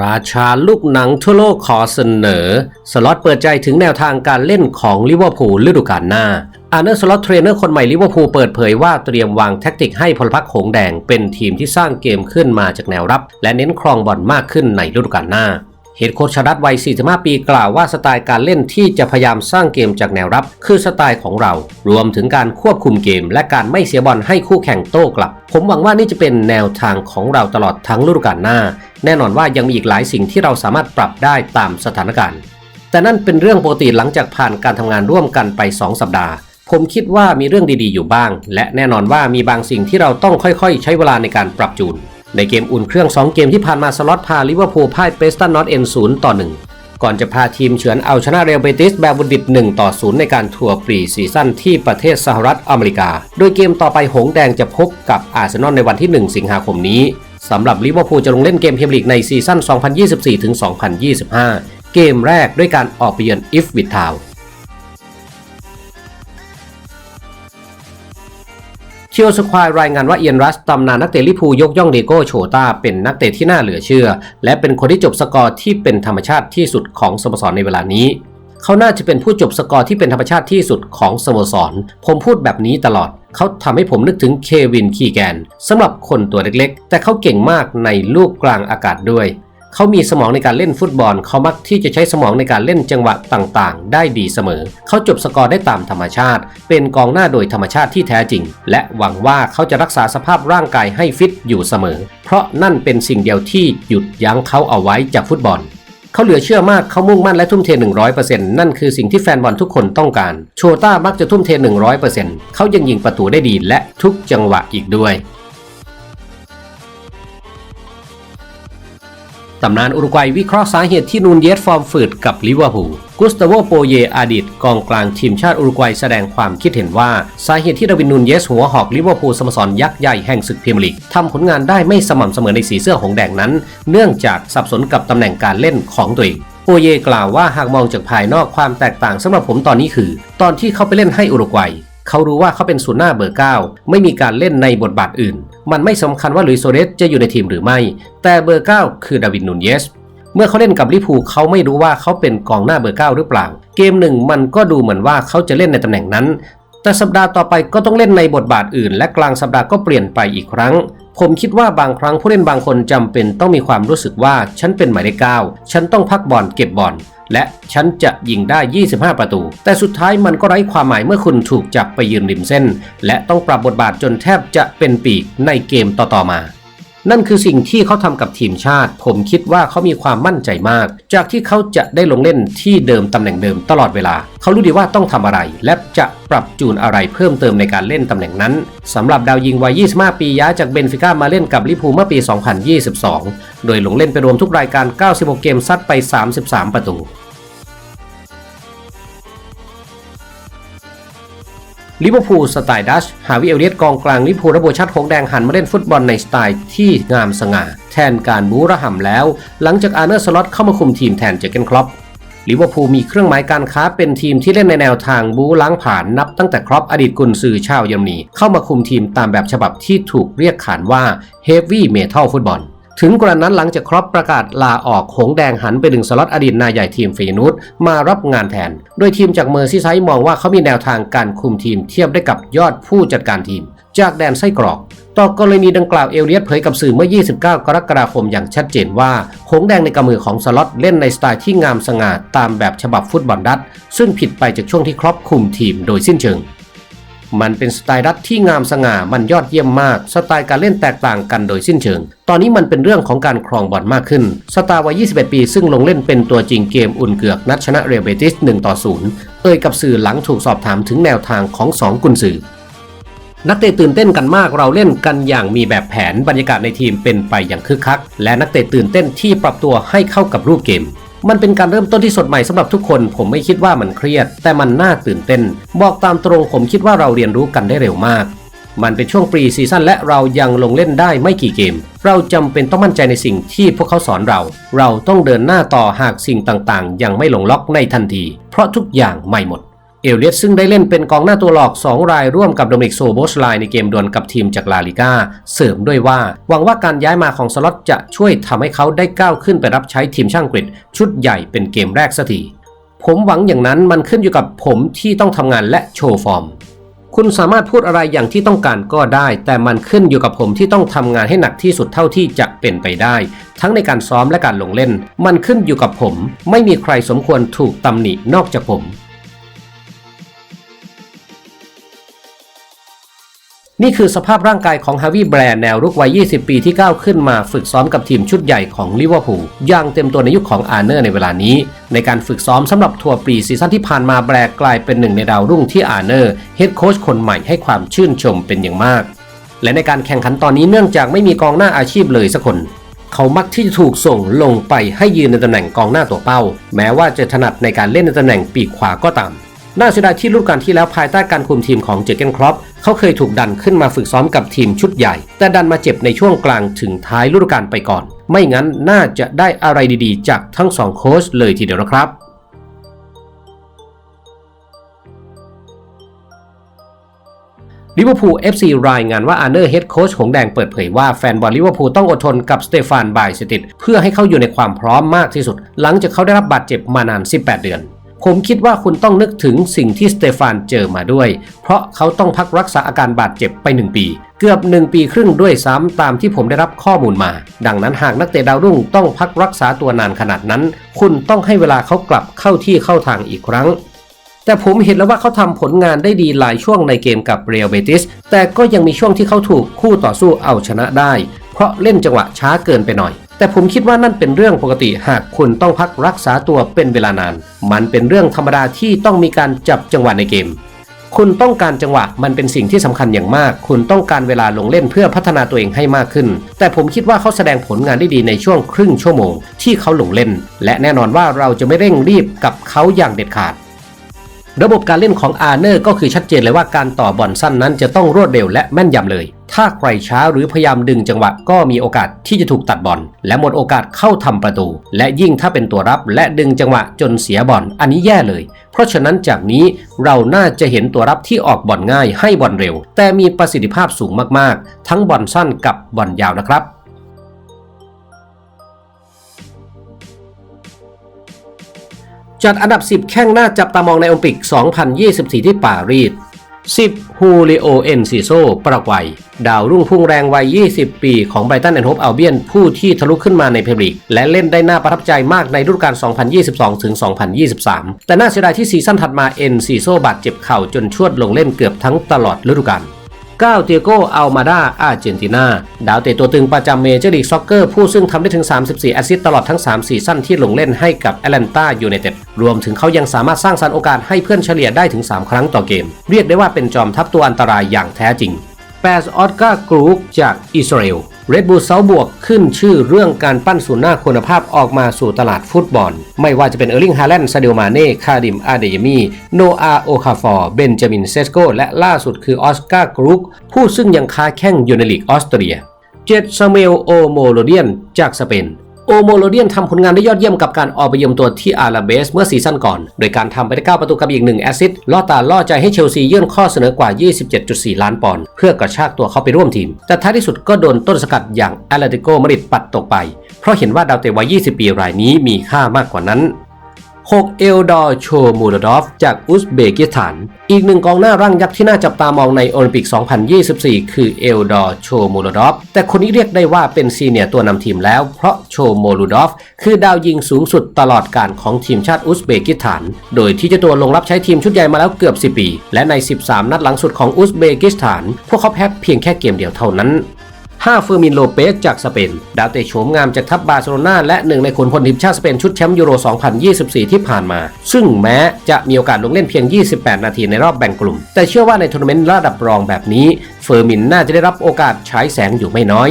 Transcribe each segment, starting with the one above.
ราชาลูกหนังทั่วโลกขอเสนอ สล็อตเปิดใจถึงแนวทางการเล่นของลิเวอร์พูลฤดูกาลหน้า อาร์เนอร์สล็อตเทรนเนอร์คนใหม่ลิเวอร์พูลเปิดเผยว่าเตรียมวางแท็กติกให้พลพรรคหงแดงเป็นทีมที่สร้างเกมขึ้นมาจากแนวรับ และเน้นครองบอลมากขึ้นในฤดูกาลหน้า เฮดโค้ชชดัตวัย 45 ปีกล่าวว่าสไตล์การเล่นที่จะพยายามสร้างเกมจากแนวรับ คือสไตล์ของเรา รวมถึงการควบคุมเกม และการไม่เสียบอลให้คู่แข่งโต้กลับ ผมหวังว่านี่จะเป็นแนวทางของเราตลอดทั้งฤดูกาลหน้า แน่นอนว่ายังมีอีกหลายสิ่งที่เราสามารถปรับได้ตามสถานการณ์ แต่นั่นเป็นเรื่องปกติหลังจากผ่านการทำงานร่วมกันไป 2 สัปดาห์ผมคิดว่ามีเรื่องดีๆอยู่บ้าง และแน่นอนว่ามีบางสิ่งที่เราต้องค่อยๆ ใช้เวลาในการปรับจูน ในเกมอุ่นเครื่อง 2 เกมที่ผ่านมาสล็อตพาลิเวอร์พูลพ่ายเปสตันนอตเอ็นศูนย์ต่อ1ก่อนจะพาทีมเฉือนเอาชนะเรอัลเบติสแบบบุดิต1ต่อ0ในการทัวร์ปรีซีซั่นที่ประเทศสหรัฐอเมริกา โดยเกมต่อไปหงแดงจะพบกับอาร์เซนอลในวันที่ 1 สิงหาคมนี้สำหรับลิเวอร์พูลจะลงเล่นเกมพรีเมียร์ลีกในซีซั่น 2024-2025 เกมแรกด้วยการออกไปเยือนอิฟวิททาว เชียวสควายรายงานว่าเอียนรัสตำนานนักเตะลิพูยกย่องเดโก้โชตาเป็นนักเตะที่น่าเหลือเชื่อ และเป็นคนที่จบสกอร์ที่เป็นธรรมชาติที่สุดของสโมสรในเวลานี้ เขาน่าจะเป็นผู้จบสกอร์ที่เป็นธรรมชาติที่สุดของสโมสร ผมพูดแบบนี้ตลอด เขาทำให้ผมนึกถึงเควินคีแกนสำหรับคนตัวเล็กๆ แต่เขาเก่งมากในลูกกลางอากาศด้วย เขามีสมองในการเล่นฟุตบอล เขามักที่จะใช้สมองในการเล่นจังหวะต่างๆ ได้ดีเสมอ เขาจบสกอร์ได้ตามธรรมชาติ เป็นกองหน้าโดยธรรมชาติที่แท้จริง และหวังว่าเขาจะรักษาสภาพร่างกายให้ฟิตอยู่เสมอ เพราะนั่นเป็นสิ่งเดียวที่หยุดยั้งเขาเอาไว้จากฟุตบอลเขาเหลือเชื่อมาก เขามุ่งมั่นและทุ่มเท 100%นั่นคือสิ่งที่แฟนบอลทุกคนต้องการ โชต้ามักจะทุ่มเท 100%เขายังยิงประตูได้ดีและทุกจังหวะอีกด้วย ตำนานอุรุกวัยวิเคราะห์สาเหตุที่นูนเยสฟอร์มฝืดกับลิเวอร์พูลกุสตาโวโปเยอดีตกองกลางทีมชาติอุรุกวัยแสดงความคิดเห็นว่า สาเหตุที่ดาวินนูนเยสหัวหอกลิเวอร์พูลสโมสรยักษ์ใหญ่แห่งศึกพรีเมียร์ลีกทำผลงานได้ไม่สม่ำเสมอในสีเสื้อหงแดงนั้น เนื่องจากสับสนกับตำแหน่งการเล่นของตัวเองโปเยกล่าวว่าหากมองจากภายนอกความแตกต่างสำหรับผมตอนนี้คือ ตอนที่เขาไปเล่นให้อุรุกวัยเขารู้ว่าเขาเป็นศูนย์หน้าเบอร์ 9 ไม่มีการเล่นในบทบาทอื่น มันไม่สำคัญว่าลุยโซเรสจะอยู่ในทีมหรือไม่ แต่เบอร์ 9 คือดาวินนูนเยส เมื่อเขาเล่นกับลิพูเขาไม่รู้ว่าเขาเป็นกองหน้าเบอร์ 9 หรือเปล่า เกมหนึ่งมันก็ดูเหมือนว่าเขาจะเล่นในตำแหน่งนั้น แต่สัปดาห์ต่อไปก็ต้องเล่นในบทบาทอื่น และกลางสัปดาห์ก็เปลี่ยนไปอีกครั้ง ผมคิดว่าบางครั้งผู้เล่นบางคนจำเป็นต้องมีความรู้สึกว่าฉันเป็นหมายเลขเก้าฉันต้องพักบอลเก็บบอลและฉันจะยิงได้ 25 ประตู แต่สุดท้ายมันก็ไร้ความหมายเมื่อคุณถูกจับไปยืนริมเส้น และต้องปรับบทบาทจนแทบจะเป็นปีกในเกมต่อๆมา นั่นคือสิ่งที่เขาทำกับทีมชาติ ผมคิดว่าเขามีความมั่นใจมาก จากที่เขาจะได้ลงเล่นที่เดิมตำแหน่งเดิมตลอดเวลา เขารู้ดีว่าต้องทำอะไร และจะปรับจูนอะไรเพิ่มเติมในการเล่นตำแหน่งนั้นสำหรับดาวยิงวัย 25 ปีย้ายจากเบนฟิก้ามาเล่นกับลิพูเมื่อปี 2022 โดยลงเล่นไปรวมทุกรายการ 96 เกมซัดไป 33 ประตู ลิเวอร์พูลสไตล์ดัชหาวิเอลเลียตกองกลางลิเวอร์พูลระบบชัดหงแดงหันมาเล่นฟุตบอลในสไตล์ที่งามสง่า แทนการบูระห่ำแล้ว หลังจากอาร์เนอร์สล็อตเข้ามาคุมทีมแทนเจเกนคล็อปลิเวอร์พูลมีเครื่องหมายการค้าเป็นทีมที่เล่นในแนวทางบูล้างผ่านนับตั้งแต่ครอปอดีตกุนซือชาวเยอรมนีเข้ามาคุมทีมตามแบบฉบับที่ถูกเรียกขานว่า Heavy Metal ฟุตบอล ถึงกระนั้นหลังจากครอปประกาศลาออกหงแดงหันไปดึงสล็อตอดีตนายใหญ่ทีมฟยนูตมารับงานแทน โดยทีมจากเมอร์ซีไซด์มองว่าเขามีแนวทางการคุมทีมเทียบได้กับยอดผู้จัดการทีม จากแดนไส้กรอกต่อกรณีดังกล่าวเอลเลียตเผยกับสื่อเมื่อ 29 กรกฎาคมอย่างชัดเจนว่า หงแดงในกำมือของสล็อตเล่นในสไตล์ที่งามสง่าตามแบบฉบับฟุตบอลดัตซึ่งผิดไปจากช่วงที่ครอปคุมทีมโดยสิ้นเชิง มันเป็นสไตล์รัฐที่งามสง่ามันยอดเยี่ยมมาก สไตล์การเล่นแตกต่างกันโดยสิ้นเชิง ตอนนี้มันเป็นเรื่องของการครองบอลมากขึ้น สตาร์วัย 21 ปีซึ่งลงเล่นเป็นตัวจริงเกมอุ่นเกือกนัดชนะเรอเบติส 1 ต่อ 0 เอ่ยกับสื่อหลังถูกสอบถามถึงแนวทางของ 2 กุนสือนักเตะตื่นเต้นกันมากเราเล่นกันอย่างมีแบบแผนบรรยากาศในทีมเป็นไปอย่างคึกคัก และนักเตะตื่นเต้นที่ปรับตัวให้เข้ากับรูปเกม มันเป็นการเริ่มต้นที่สดใหม่สำหรับทุกคน ผมไม่คิดว่ามันเครียด แต่มันน่าตื่นเต้น บอกตามตรงผมคิดว่าเราเรียนรู้กันได้เร็วมาก มันเป็นช่วงปรีซีซั่นและเรายังลงเล่นได้ไม่กี่เกม เราจำเป็นต้องมั่นใจในสิ่งที่พวกเขาสอนเรา เราต้องเดินหน้าต่อหากสิ่งต่างๆ ยังไม่ลงล็อกในทันที เพราะทุกอย่างใหม่หมด เอลเลียตซึ่งได้เล่นเป็นกองหน้าตัวหลอก 2 รายร่วมกับโดมิกโซโบสไลในเกมดวลกับทีมจากลาลิก้าเสริมด้วยว่า หวังว่าการย้ายมาของสล็อตจะช่วยทำให้เขาได้ก้าวขึ้นไปรับใช้ทีมช่างกรีกชุดใหญ่เป็นเกมแรกสักทีผมหวังอย่างนั้นมันขึ้นอยู่กับผมที่ต้องทำงานและโชว์ฟอร์ม คุณสามารถพูดอะไรอย่างที่ต้องการก็ได้ แต่มันขึ้นอยู่กับผมที่ต้องทำงานให้หนักที่สุดเท่าที่จะเป็นไปได้ ทั้งในการซ้อมและการลงเล่น มันขึ้นอยู่กับผม ไม่มีใครสมควรถูกตำหนินอกจากผม นี่คือสภาพร่างกายของฮาวิแบรนด์แนวรุกวัย 20 ปีที่ก้าวขึ้นมาฝึกซ้อมกับทีมชุดใหญ่ของลิเวอร์พูลอย่างเต็มตัวในยุคของอาร์เนอร์ในเวลานี้ ในการฝึกซ้อมสำหรับทัวร์ปรีซีซั่นที่ผ่านมาแบรกลายเป็นหนึ่งในดาวรุ่งที่อาร์เนอร์เฮดโค้ชคนใหม่ให้ความชื่นชมเป็นอย่างมาก และในการแข่งขันตอนนี้เนื่องจากไม่มีกองหน้าอาชีพเลยสักคนเขามักที่จะถูกส่งลงไปให้ยืนในตำแหน่งกองหน้าตัวเป้า แม้ว่าจะถนัดในการเล่นในตำแหน่งปีกขวาก็ตาม น่าเสียดายที่ฤดูกาลที่แล้วภายใต้การคุมทีมของเจเกนครอปเขาเคยถูกดันขึ้นมาฝึกซ้อมกับทีมชุดใหญ่ แต่ดันมาเจ็บในช่วงกลางถึงท้ายฤดูกาลไปก่อน ไม่งั้นน่าจะได้อะไรดีๆ จากทั้งสองโค้ชเลยทีเดียวนะครับลิเวอร์พูล FC รายงานว่าอาร์เนอร์เฮดโค้ชหงแดงเปิดเผยว่าแฟนบอลลิเวอร์พูลต้องอดทนกับสเตฟานไบสติดเพื่อให้เขาอยู่ในความพร้อมมากที่สุด หลังจากเขาได้รับบาดเจ็บมานาน 18 เดือน ผมคิดว่าคุณต้องนึกถึงสิ่งที่สเตฟานเจอมาด้วย เพราะเขาต้องพักรักษาอาการบาดเจ็บไป 1 ปี เกือบ 1 ปีครึ่งด้วยซ้ำตามที่ผมได้รับข้อมูลมา ดังนั้นหากนักเตะดาวรุ่งต้องพักรักษาตัวนานขนาดนั้น คุณต้องให้เวลาเขากลับเข้าที่เข้าทางอีกครั้งแต่ผมเห็นแล้วว่าเขาทำผลงานได้ดีหลายช่วงในเกมกับเรียลเบติส แต่ก็ยังมีช่วงที่เขาถูกคู่ต่อสู้เอาชนะได้ เพราะเล่นจังหวะช้าเกินไปหน่อย แต่ผมคิดว่านั่นเป็นเรื่องปกติหากคุณต้องพักรักษาตัวเป็นเวลานาน มันเป็นเรื่องธรรมดาที่ต้องมีการจับจังหวะในเกม คุณต้องการจังหวะมันเป็นสิ่งที่สำคัญอย่างมาก คุณต้องการเวลาลงเล่นเพื่อพัฒนาตัวเองให้มากขึ้น แต่ผมคิดว่าเขาแสดงผลงานได้ดีในช่วงครึ่งชั่วโมงที่เขาลงเล่น และแน่นอนว่าเราจะไม่เร่งรีบกับเขาอย่างเด็ดขาด ระบบการเล่นของอาร์เนอร์ก็คือชัดเจนเลยว่าการต่อบอลสั้นนั้นจะต้องรวดเร็วและแม่นยำเลย ถ้าใครช้าหรือพยายามดึงจังหวะก็มีโอกาสที่จะถูกตัดบอลและหมดโอกาสเข้าทำประตู และยิ่งถ้าเป็นตัวรับและดึงจังหวะจนเสียบอลอันนี้แย่เลย เพราะฉะนั้นจากนี้เราน่าจะเห็นตัวรับที่ออกบอลง่ายให้บอลเร็ว แต่มีประสิทธิภาพสูงมากๆ ทั้งบอลสั้นกับบอลยาวนะครับ จัดอันดับ 10 แข้งหน้าจับตามองในโอลิมปิก 2024 ที่ปารีส 10 ฮูริโอ เอนซิโซ ปรากวัย ดาวรุ่งพุ่งแรงวัย 20 ปีของไบรตันแอนด์โฮปอัลเบียน ผู้ที่ทะลุขึ้นมาในเพลย์ลีกและเล่นได้น่าประทับใจมากในฤดูกาล 2022-2023 แต่น่าเสียดายที่ซีซั่นถัดมา เอนซิโซบาดเจ็บเข่าจนชวดลงเล่นเกือบทั้งตลอดฤดูกาลก้าวเตียโกอัลมาดา อาร์เจนตินา ดาวเตะตัวตึงประจำเมเจอร์ลีกซ็อกเกอร์ ผู้ซึ่งทำได้ถึง 34 แอสซิสต์ตลอดทั้ง 3 ซีซั่นที่ลงเล่นให้กับแอตแลนตายูไนเต็ด รวมถึงเขายังสามารถสร้างสรรค์โอกาสให้เพื่อนเฉลี่ยได้ถึง 3 ครั้งต่อเกม เรียกได้ว่าเป็นจอมทัพตัวอันตรายอย่างแท้จริงแปสออสการ์กรูกจากอิสราเอลเรดบูลเซาบวกขึ้นชื่อเรื่องการปั้นศูนย์หน้าคุณภาพออกมาสู่ตลาดฟุตบอล ไม่ว่าจะเป็นเออร์ลิงฮาแลนด์ซาเดลมาเน่ คาดิมอาเดยมีโนอาโอคาฟอร์ เบนจามินเซสโกและล่าสุดคือออสการ์กรูกผู้ซึ่งยังค้าแข่งอยู่ในลีกออสเตรีย เจตซาเมลโอโมโลเดียนจากสเปน โอโมโลเดียนทำผลงานได้ยอดเยี่ยมกับการออกไปเยืมตัวที่อาราเบสเมื่อซีซั่นก่อน โดยการทำไปได้ 9 ประตูกับอีก 1 แอสซิสต์ล่อตาล่อใจให้เชลซียื่นข้อเสนอกว่า 27.4 ล้านปอนด์เพื่อกระชากตัวเขาไปร่วมทีม แต่ท้ายที่สุดก็โดนต้นสกัดอย่างแอตเลติโกมาริดปัดตกไป เพราะเห็นว่าดาวเตะวัย 20 ปีรายนี้มีค่ามากกว่านั้น 6 เอลดอร์โชมูลดอฟ จากอุซเบกิสถาน อีกหนึ่งกองหน้าร่างยักษ์ที่น่าจับตามองในโอลิมปิก 2024 คือเอลดอร์โชมูลดอฟ แต่คนนี้เรียกได้ว่าเป็นซีเนียร์ตัวนำทีมแล้ว เพราะโชมูลดอฟ คือดาวยิงสูงสุดตลอดการของทีมชาติอุซเบกิสถาน โดยที่เจ้าตัวลงรับใช้ทีมชุดใหญ่มาแล้วเกือบ 10 ปี และใน 13 นัดหลังสุดของอุซเบกิสถาน พวกเขาแพ้เพียงแค่เกมเดียวเท่านั้น 5เฟอร์มินโลเปสจากสเปน ดาวเตะโฉมงามจากทัพบาร์เซโลนาและหนึ่งในขุนพลทีมชาติสเปนชุดแชมป์ยูโร 2024 ที่ผ่านมา ซึ่งแม้จะมีโอกาสลงเล่นเพียง 28 นาทีในรอบแบ่งกลุ่ม แต่เชื่อว่าในทัวร์นาเมนต์ระดับรองแบบนี้ เฟอร์มินน่าจะได้รับโอกาสฉายแสงอยู่ไม่น้อย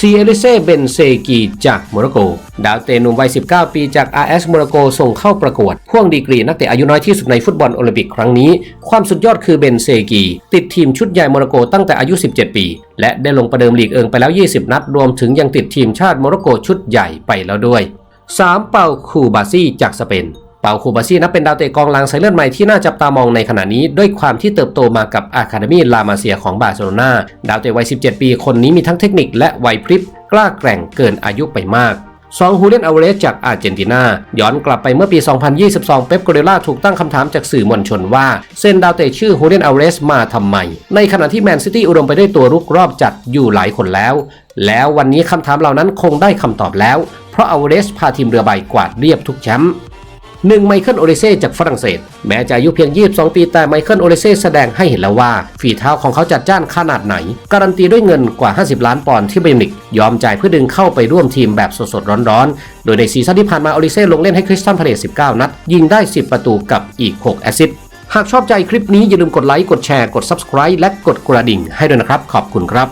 ซีเอลิเซ่เบนเซกีจากโมร็อกโก ดาวเตะหนุ่มวัย 19 ปีจาก RS โมร็อกโกส่งเข้าประกวดพ่วงดีกรีนักเตะอายุน้อยที่สุดในฟุตบอลโอลิมปิกครั้งนี้ ความสุดยอดคือเบนเซกี ติดทีมชุดใหญ่โมร็อกโกตั้งแต่อายุ 17 ปี และได้ลงประเดิมลีกเอิงไปแล้ว 20 นัด รวมถึงยังติดทีมชาติโมร็อกโกชุดใหญ่ไปแล้วด้วย 3 เปาคูบาซี่จากสเปน เปาคูบาซี่นับเป็นดาวเตะกองหลังสายเลือดใหม่ที่น่าจับตามองในขณะนี้ ด้วยความที่เติบโตมากับอาคาเดมีลามาเซียของบาร์เซโลนาดาวเตะวัย 17 ปีคนนี้มีทั้งเทคนิคและไหวพริบกล้าแกร่งเกินอายุไปมากซองฮูเลียนอเวเรสจากอาร์เจนตินา ย้อนกลับไปเมื่อปี 2022 เป๊ปโกเดล่าถูกตั้งคำถามจากสื่อมวลชนว่า เซ็นดาวเตะชื่อฮูเลียนอเวเรสมาทำไม ในขณะที่แมนซิตี้อุดมไปด้วยตัวรุกรอบจัดอยู่หลายคนแล้ว แล้ววันนี้คำถามเหล่านั้นคงได้คำตอบแล้ว เพราะอเวเรสพาทีมเรือใบกวาดเรียบทุกแชมป์ หนึ่งไมเคิลโอเลเซ่จากฝรั่งเศส แม้จะอายุเพียง 22 ปีแต่ไมเคิลโอเลเซ่แสดงให้เห็นแล้วว่า ฝีเท้าของเขาจัดจ้านขนาดไหน การันตีด้วยเงินกว่า 50 ล้านปอนด์ที่ไบมิกยอมจ่ายเพื่อดึงเข้าไปร่วมทีมแบบสดๆร้อนๆ โดยในซีซั่นที่ผ่านมาโอเลเซ่ลงเล่นให้คริสตันพาเลส19 นัด ยิงได้ 10 ประตูกับอีก 6 แอสซิสต์หากชอบใจคลิปนี้อย่าลืมกดไลค์กดแชร์กด subscribe และกดกระดิ่งให้ด้วยนะครับขอบคุณครับ